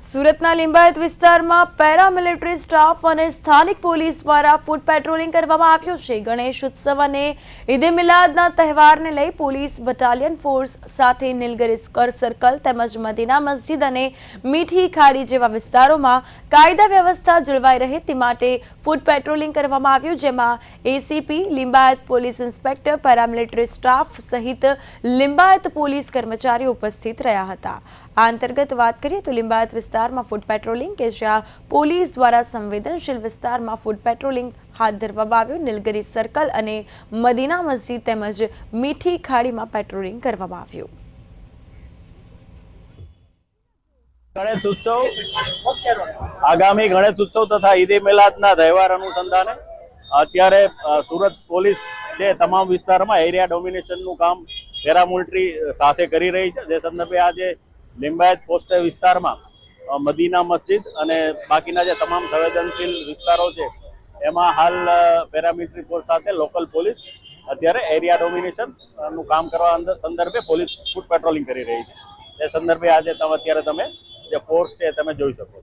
સુરતના લિંબાયત વિસ્તારમાં paramilitary staff અને સ્થાનિક પોલીસ દ્વારા ફૂટ પેટ્રોલિંગ કરવામાં આવ્યું છે. ગણેશ ઉત્સવ અને ઈદે મિલાદના તહેવારને લઈ પોલીસ બટાલિયન ફોર્સ સાથે નીલગિરી સર્કલ તેમજ મદીના મસ્જિદ અને મીઠી ખાડી જેવા વિસ્તારોમાં કાયદા વ્યવસ્થા જળવાઈ રહે તે માટે ફૂટ પેટ્રોલિંગ કરવામાં આવ્યું, જેમાં ACP, Limbayat police inspector, paramilitary staff સહિત લિંબાયત પોલીસ કર્મચારીઓ ઉપસ્થિત રહ્યા હતા. આ અંતર્ગત વાત કરીએ તો લિંબાયત વિસ્તારમાં ફૂડ પેટ્રોલિંગ કે જ્યાં પોલીસ દ્વારા સંવેદનશીલ વિસ્તારમાં ફૂડ પેટ્રોલિંગ હાથ ધરવામાં આવ્યું. નીલગિરી સર્કલ અને મદીના મસ્જિદ તેમજ મીઠી ખાડીમાં પેટ્રોલિંગ કરવામાં આવ્યું. ગણેશ ઉત્સવ, આગામી ગણેશ ઉત્સવ તથા ઈદ મિલાદના તહેવાર અનુસંધાને, અત્યારે સુરત પોલીસ છે તમામ વિસ્તારમાં એરિયા ડોમિનેશનનું કામ પેરામિલિટરી સાથે કરી રહી છે. જે સંદર્ભે આજે લિંબાયત પોસ્ટ વિસ્તારમાં મદીના મસ્જિદ અને બાકીના જે તમામ સંવેદનશીલ વિસ્તારો છે, એમાં હાલ પેરામિલિટરી ફોર્સ સાથે લોકલ પોલીસ અત્યારે એરિયા ડોમિનેશનનું કામ કરવા અંદર સંદર્ભે પોલીસ ફૂટ પેટ્રોલિંગ કરી રહી છે. એ સંદર્ભે આજે અત્યારે તમે જે ફોર્સ છે તમે જોઈ શકો